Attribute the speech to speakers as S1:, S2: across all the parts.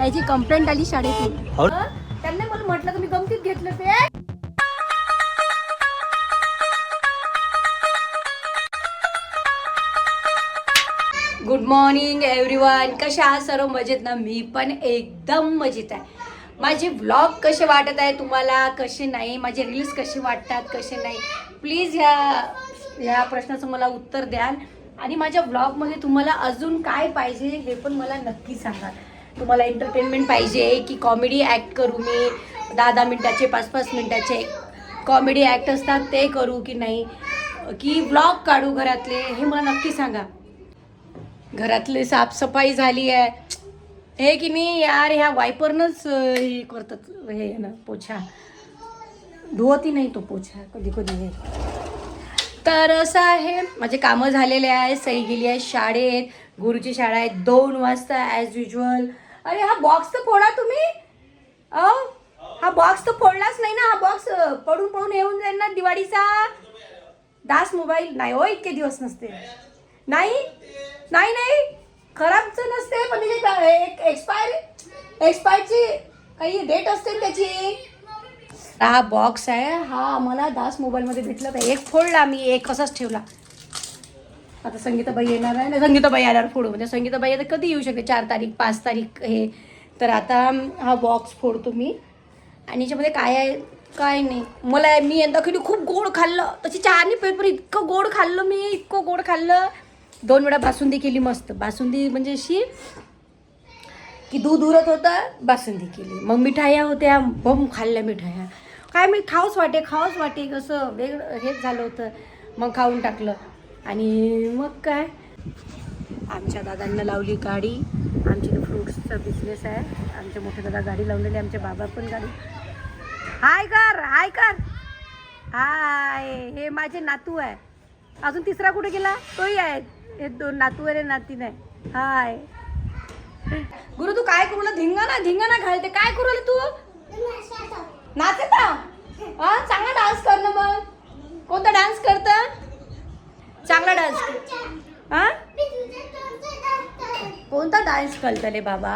S1: याची कंप्लेंट आली शाळेतून.
S2: हं?
S1: त्यांनी मला म्हटलं तुम्ही गमतीत घेतलं ते. गुड मॉर्निंग एव्हरीवन कशा आहात? सर्व मजेत ना? मी पण एकदम मजेत आहे. माझे व्लॉग कसे वाटत आहे तुम्हाला? कसे नाही? माझे रील्स कसे वाटतात? कसे नाही? प्लीज ह्या ह्या प्रश्नाचं मला उत्तर द्याल. आणि माझ्या व्लॉगमध्ये तुम्हाला अजून काय पाहिजे हे पण मला नक्की सांगा तुम्हाला एंटरटेनमेंट पाहिजे की कॉमेडी ॲक्ट करू मी दहा दहा मिनटाचे पाच पाच मिनटाचे. कॉमेडी ॲक्ट असतात ते करू की नाही? की व्लॉग काढू घरातले हे मला नक्की सांगा. घरातली साफसफाई झाली आहे. हे की नाही यार ह्या वायपरनंच हे करतात हे ना पोछा. धुवतही नाही तो पोछा कधी कधी हे. तर असं आहे. माझे कामं झालेले आहे सही गेली आहे शाळेत. गुरुची शाळा आहे दोन वाजता ॲज युजल अरे हा बॉक्स तर फोडा तुम्ही. अहो हा बॉक्स तर फोडलाच नाही ना. हा बॉक्स पडून पडून येऊन जाईल ना दिवाळीचा. दास मोबाईल नाही हो इतके दिवस नसते. नाही? नाही नाही. खराबच नसते पण त्याची एक एक्सपायर एक्सपायरची काही डेट असते त्याची. हा बॉक्स आहे. हा आम्हाला दास मोबाईलमध्ये भेटला. तर एक फोडला मी एक असाच ठेवला. आता संगीताबाई येणार आहे. ना संगीताबाई आल्यावर फोडू. म्हणजे संगीताबाई आता कधी येऊ शकते? चार तारीख पाच तारीख हे. तर आता हा बॉक्स फोडतो मी. आणि याच्यामध्ये काय आहे? काय नाही. मला मी यंदा कधी खूप गोड खाल्लं. तशी चहा आणि पेपर इतकं गोड खाल्लं मी इतकं गोड खाल्लं. दोन वेळा बासुंदी केली मस्त. बासुंदी म्हणजे अशी की दूध उरत होतं बासुंदी केली. मग मिठाया होत्या बम खाल्ल्या मिठाया. काय मी खाऊच वाटे खाऊच वाटे कसं वेगळं हेच झालं होतं. मग खाऊन टाकलं. आणि मग काय? आमच्या दादांना लावली गाडी. आमची फ्रुट्सचा बिझनेस आहे. आमचे मोठे दादा गाडी लावलेली आमचे बाबा पण गाडी. हाय कर हाय कर. हाय हे माझे नातू आहे. अजून तिसरा कुठे गेला? तोही आहे. हे दोन नातू आहे नाती नाही. हाय. गुरु तू काय करू ना धिंगाणा धिंगाणा घालते. काय करू तू? नाचत? चांगला डान्स कर ना मग कोणता डान्स करत चांगला डान्स हा करतले बाबा.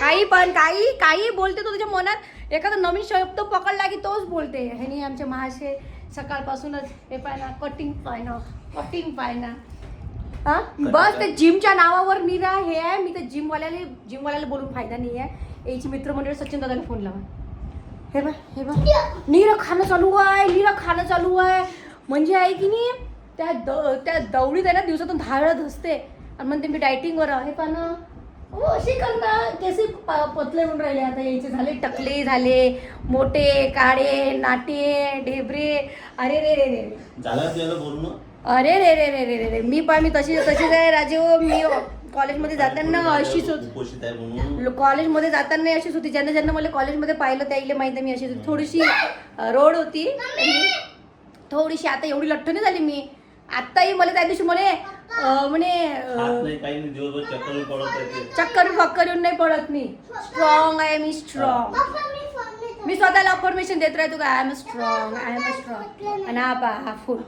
S1: काही पण काही काही बोलते तो तुझ्या मनात. एखादा नवीन शब्द पकडला की तोच बोलते. ह्यानी आमचे महाशे सकाळपासूनच हे पाय ना कटिंग पाय ना कटिंग पाय ना. हा? बस ते जिमच्या नावावर निरा हे आहे. मी तर जिमवाल्याला जिमवाल्याला बोलून फायदा नाही आहे. याची मित्रमंडळ सचिन दादाला फोन लावा. हे बा हे बा नीरं खाणं चालू आहे नीरं खाणं चालू आहे. म्हणजे आहे की नाही त्या द त्या दवडीत आहे ना दिवसातून दहा वेळा धसते. आणि म्हणते मी डायटिंगवर आहे. पण हो अशी कर ना केसे प- पतले म्हणून राहिले. आता यायचे झाले टकले झाले. मोठे काळे नाटे ढेबरे. अरे रे रे रे
S2: झालं बोलणं?
S1: अरे रे रे रे रे रे रे. मी पण मी तशी तशीच आहे राजू मी कॉलेजमध्ये जाताना अशीच होती.
S2: कुपोषित आहे म्हणून.
S1: लो- कॉलेजमध्ये जाताना अशीच होती. ज्यांना ज्यांना मला कॉलेजमध्ये पाहिलं त्याला माहिती आहे मी अशीच होती. थोडीशी अ, रोड होती. थोडीशी आता एवढी लठ्ठ नाही झाली मी. आत्ताही मला त्या दिवशी म्हणे अ, म्हणे
S2: खात
S1: अ,
S2: नाही काही नाही दिवसभर चक्कर पडत आहे
S1: चक्कर फक्कर येऊन नाही पडत मी. स्ट्रॉंग आहे मी स्ट्रॉंग मी स्वतःला अफर्मेशन देत राहतो का? I am strong I am strong आणि हा पा हा फुल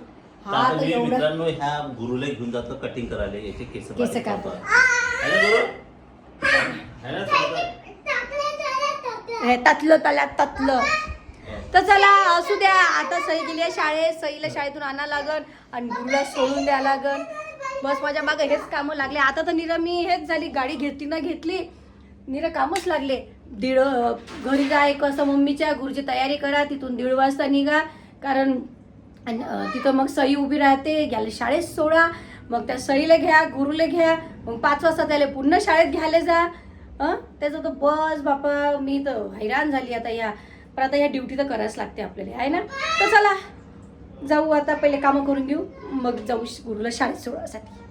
S1: हा
S2: आता
S1: तर
S2: मी
S1: एवढा
S2: मित्रांनो ह्या गुरुला घेऊन जातो कटिंग करायला. याचे केस
S1: केस
S2: बारीक
S1: कापा.
S2: करतो. है ना गुरु? है ना समजा?
S1: हे ततलं तल्यात ततलं. तर चला असू द्या. आता सही गेली आहे शाळेत. सईला शाळेतून आणा लागन आणि गुरुला सोडून द्या लागन. बस माझ्या मागे हेच कामं लागले. आता तर निरा मी हेच झाली. गाडी घेतली ना घेतली. निरा कामच लागले. दीड घरी जाय कसं मम्मीच्या गुरुची तयारी करा. तिथून दीड वाजता निघा. कारण आणि तिथं मग सई उभी राहते. घ्यायला शाळेत सोडा. मग त्या सईला घ्या गुरुला घ्या. मग पाच वाजता त्याला पुन्हा शाळेत घ्यायला जा. त्याचं तर बस बापा मी तर हैराण झाली आता या पण आता ह्या ड्युटी तर करायच लागते आपल्याला आहे ना? तर चला जाऊ आता पहिले कामं करून घेऊ मग जाऊ गुरुला शाळेत सोडवासाठी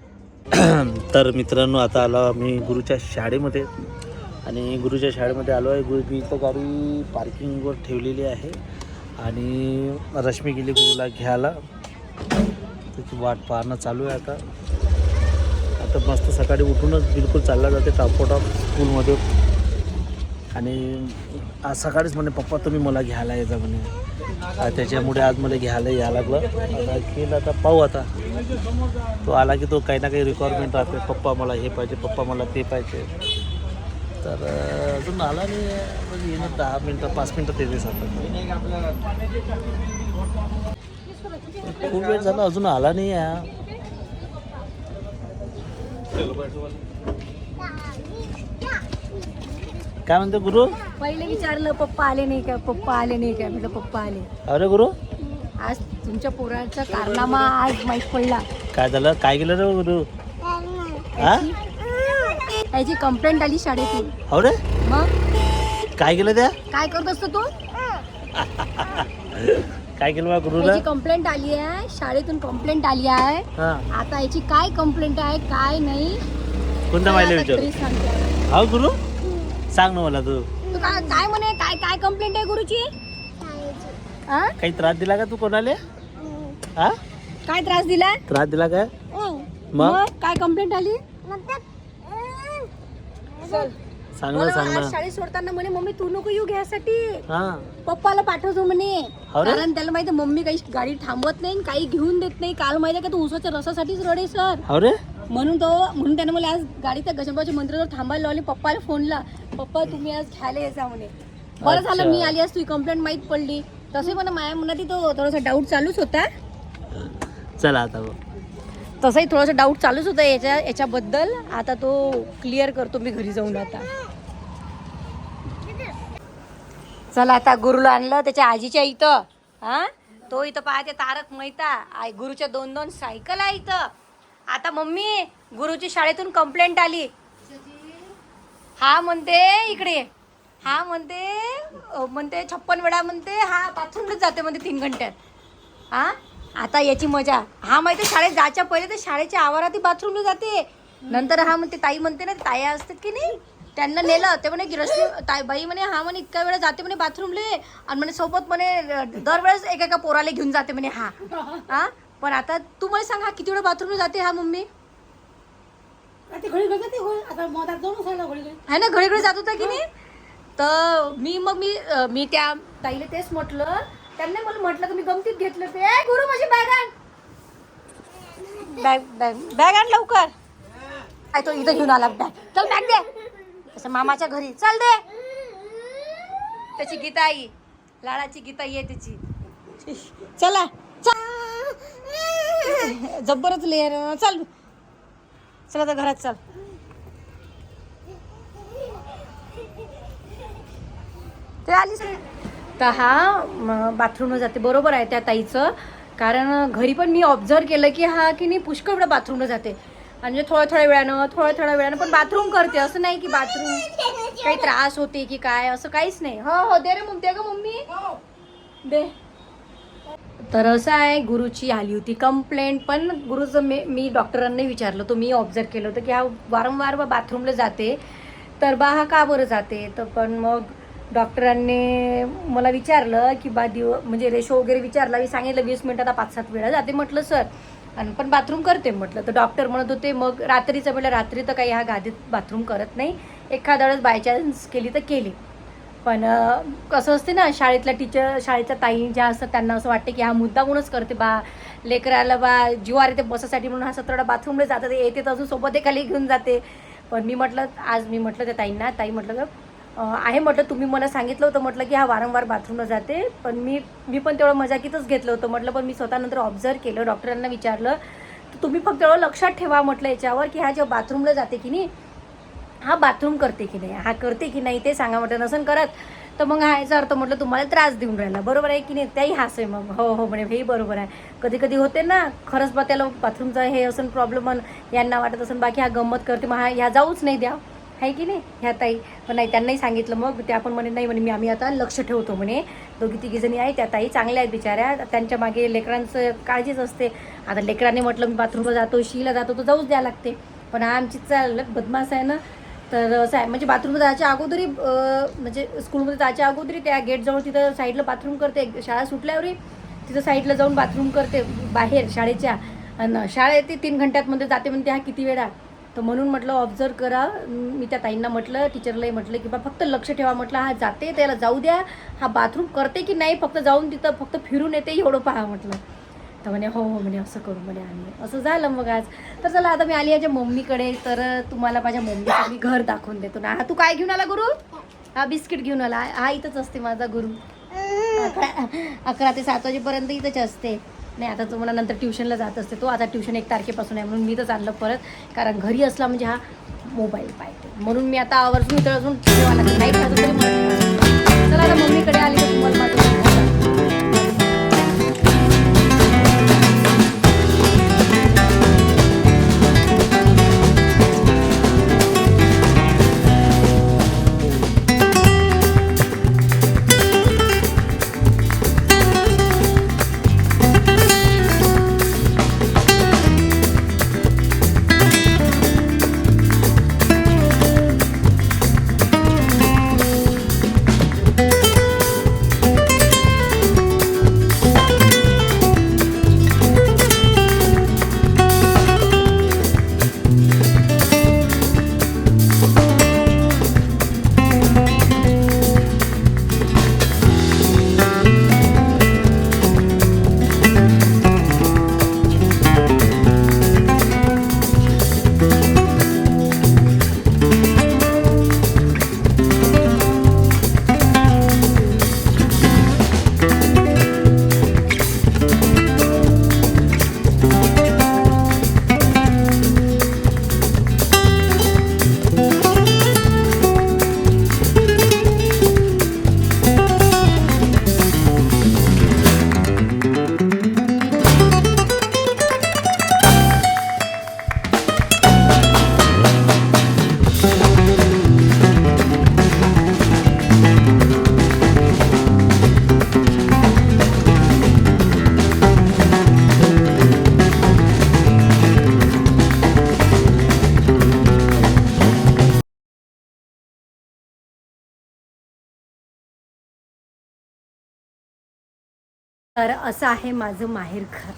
S2: तर मित्रांनो आता आलो आम्ही गुरुच्या शाळेमध्ये. आणि गुरुच्या शाळेमध्ये आलो आहे. गुरु मी इथं गाडी पार्किंगवर ठेवलेली आहे. आणि रश्मी गेली गुरुला घ्यायला. त्याची वाट पाहणं चालू आहे आता. आता मस्त सकाळी उठूनच बिलकुल चालला जाते. टापोटाप स्कूलमध्ये आणि आज सकाळीच म्हणे पप्पा तुम्ही मला घ्यायला यायचा म्हणे. त्याच्यामुळे आज मला घ्यायला या लागलं. आता केलं आता पाहू आता. तो आला की तो काही ना काही रिक्वायरमेंट राहते. पप्पा मला हे पाहिजे पप्पा मला ते पाहिजे. तर अजून आला नाही आहे. म्हणजे येणं दहा मिनटं पाच मिनटं ते खूप वेळ झाला अजून आला नाही आहे काय म्हणते गुरु?
S1: पहिले विचारलं पप्पा आले नाही का? पप्पा आले नाही का? म्हटलं पप्पा आले.
S2: अरे गुरु?
S1: आज तुमच्या पोराचा कारनामा आज माहीत पडला.
S2: काय झालं? काय केलं रे गुरु? हा?
S1: त्याची कंप्लेंट आली शाळेतून.
S2: हो रे?
S1: मग?
S2: काय केलं त्या?
S1: काय करत असतो तू?
S2: काय केलं बा गुरुला?
S1: याची कंप्लेंट आली आहे. शाळेतून कंप्लेंट आली आहे.
S2: हा.
S1: आता याची काय कंप्लेंट आहे काय नाही.
S2: कोणत्या
S1: काय
S2: माहिती विचार?
S1: तरी सांगते.
S2: हो गुरु? सांग ना मला तू.
S1: तू काय काय म्हणे? काय काय कंप्लेंट आहे गुरुची हा?
S2: काही त्रास दिला का तू कोणाले? हा
S1: काय त्रास दिला?
S2: त्रास दिला काय मग?
S1: मग काय कंप्लेंट आली? चल.
S2: सांग ना
S1: मला
S2: सांग
S1: आज
S2: ना
S1: शाळेत सोडताना म्हणे मम्मी तू नको येऊ घ्यासाठी.
S2: हा.
S1: पप्पाला पाठवतो म्हणे.
S2: हो?
S1: कारण त्याला माहिती मम्मी काही गाडी थांबवत नाही आणि काही घेऊन देत नाही. काल माहिती का तू उसाच्या रसासाठीच रडे सर?
S2: हो रे.
S1: म्हणून तो म्हणून त्याने मला आज गाडी त्या गणपतीच्या मंदिरावर थांबायला लावली. पप्पाला फोनला पप्पा तुम्ही आज घ्यायला यायचा म्हणे. बरं झालं. मी आली आज तुझी कंप्लेंट माहीत पडली. तसे पण माझ्या मनात तो थोडासा डाऊट चालूच होता.
S2: चला आता.
S1: तसाही थोडासा डाऊट चालूच होता याच्या याच्याबद्दल. आता तो क्लिअर करतो मी घरी जाऊन आता. चला आता गुरुला आणलं त्याच्या आजीच्या इथं. हा? तो इथं पाहते तारक मेहता. गुरुच्या दोन दोन सायकल आहे इथं. आता मम्मी गुरुची शाळेतून कंप्लेंट आली. हा म्हणते इकडे. हा म्हणते म्हणते छप्पन वेळा म्हणते हा बाथरूमलाच जाते म्हणते तीन घंट्यात. हा? आता याची मजा. हा माहिती शाळेत जायच्या पहिले तर शाळेच्या आवारात बाथरूमला जाते. नंतर हा म्हणते ताई म्हणते ना ताया असतात की नाही? त्यांना नेलं ते म्हणे रश्मी ताई बाई म्हणे हा म्हणे इतका वेळा जाते म्हणे बाथरूमले. आणि म्हणे सोबत म्हणे दरवेळेस एका एका पोराला घेऊन जाते म्हणे हा. हा? पण आता तू मला सांग हा किती वेळा बाथरूमला जाते हा मम्मी? आहे ना घडी घडी जात होता की नाही? तर मी मग मी अं, मी त्या ताईला तेच म्हटलं. त्यांनी मला म्हटलं की मी गमतीत घेतलं ते. "ए, गुरु माझी बॅग आण. बॅग बॅग बॅग आण लवकर. काय तो इथं घेऊन आला बॅग चल बॅग दे. असं मामाच्या घरी. चल दे. त्याची गीता आई लाडाची गीता आई आहे त्याची. चला. चल जबरच लेर चल. चल आता घरात चल. ते आलीच तर हा बाथरूमला जाते. बरोबर आहे त्या ताईचं. कारण घरी पण मी ऑब्झर्व केलं की हा की नाही पुष्कळ वेळा बाथरूमला जाते. म्हणजे थोड्या थोड्या वेळानं थोड्या थोड्या वेळानं पण बाथरूम करते. असं नाही की बाथरूम काही त्रास होते की काय असं काहीच नाही. हो हो दे रे मग दे ग मम्मी. दे. तर असं आहे गुरुची आली होती कंप्लेंट पण गुरुचं मी मी डॉक्टरांनी विचारलं तो मी ऑब्झर्व केलं होतं की हा वारंवार बा बाथरूमला जाते तर बा हा का बरं जाते? तर पण मग डॉक्टरांनी मला विचारलं की बा दिव म्हणजे रेशो वगैरे विचारला मी सांगितलं वीस मिनिटात पाच सात वेळा जाते म्हटलं सर. आणि पण बाथरूम करते म्हटलं. तर डॉक्टर म्हणत होते मग रात्रीचं म्हटलं रात्री तर काही हा गादीत बाथरूम करत नाही. एखाद्या वेळेस बाय चान्स केली तर केली. पण कसं असते ना शाळेतल्या टीचर शाळेच्या ताई ज्या असतात त्यांना असं वाटते की हा मुद्दामूनच करते बा. लेकराला बा जीवार येते बसासाठी म्हणून हा सतरा बाथरूमला जातात येते तर अजून सोबत खाली घेऊन जाते. पण मी म्हटलं आज मी म्हटलं त्या ताईंना ताई म्हटलं आहे म्हटलं तुम्ही मला सांगितलं होतं म्हटलं की हा वारंवार बाथरूमला जाते. पण मी मी पण तेवढं मजाकीतच घेतलं होतं म्हटलं पण मी स्वतः नंतर ऑब्झर्व केलं डॉक्टरांना विचारलं तर तुम्ही फक्त तेवढं लक्षात ठेवा म्हटलं याच्यावर की हा जेव्हा बाथरूमला जाते की नाही हा बाथरूम करते की नाही? हा करते की नाही ते सांगा म्हटलं नसन करत तर मग हा याचा अर्थ म्हटलं तुम्हाला त्रास देऊन राहिला. बरोबर आहे की नाही? त्याही हास आहे मग. हो हो म्हणे हेही बरोबर आहे. कधी कधी होते ना खरंच बा त्याला बाथरूमचा हे असं प्रॉब्लेम यांना वाटत असेल बाकी हा गंमत करते. मग हा ह्या जाऊच नाही द्या. आहे की नाही? ह्या ताई. पण नाही त्यांनाही सांगितलं मग. त्या पण म्हणे नाही म्हणे मी आम्ही आता लक्ष ठेवतो म्हणे. दोघी तिघीजणी आहे त्या ताई चांगल्या आहेत बिचाऱ्या. त्यांच्या मागे लेकरांचं काळजीच असते. आता लेकरांनी म्हटलं मी बाथरूमला जातो शीला जातो तर जाऊच द्या लागते. पण हा आमची चाल बदमाश आहे ना तर असं आहे म्हणजे बाथरूमला जायच्या अगोदरी म्हणजे स्कूलमध्ये जायच्या अगोदरी त्या गेटजवळ तिथं साईडला बाथरूम करते. शाळा सुटल्यावरही तिथं साईडला जाऊन बाथरूम करते बाहेर शाळेच्या. आणि शाळा येते तीन घंट्यात मध्ये जाते म्हणते हा किती वेळा? तर म्हणून म्हटलं ऑब्झर्व करा. मी त्या ताईंना म्हटलं टीचरलाही म्हटलं की बा फक्त लक्ष ठेवा. म्हटलं हा जाते त्याला जाऊ द्या. हा बाथरूम करते की नाही? फक्त जाऊन तिथं फक्त फिरून येते एवढं पहा म्हटलं. तर म्हणे हो हो म्हणे असं करू म्हणे आम्ही. असं झालं मग आज. तर चला आता मी आली याच्या मम्मीकडे तर तुम्हाला माझ्या मम्मीचं मी घर दाखवून देतो. ना हा तू काय घेऊन आला गुरु? हा बिस्किट घेऊन आला. हा इथंच असते माझा गुरु. अकरा अकरा ते सात वाजेपर्यंत इथंच असते. नाही आता तुम्हाला नंतर ट्युशनला जात असते. तो आता ट्युशन एक तारखेपासून आहे म्हणून मी तर आणलं परत. कारण घरी असला म्हणजे हा मोबाईल पाहिजे. म्हणून मी आता आवर्जून इथं अजून ठेवायला नाही चला आता मम्मीकडे आली तर तुम्हाला तर असं आहे माझं माहेर घर.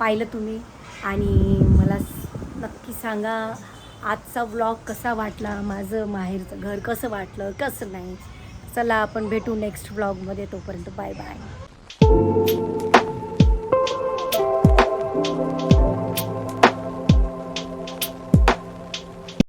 S1: पाहिलं तुम्ही. आणि मला नक्की सांगा आजचा व्लॉग कसा वाटला? माझं माहेरचं घर कसं वाटलं? कसं नाही? चला आपण भेटू नेक्स्ट व्लॉगमध्ये तोपर्यंत बाय बाय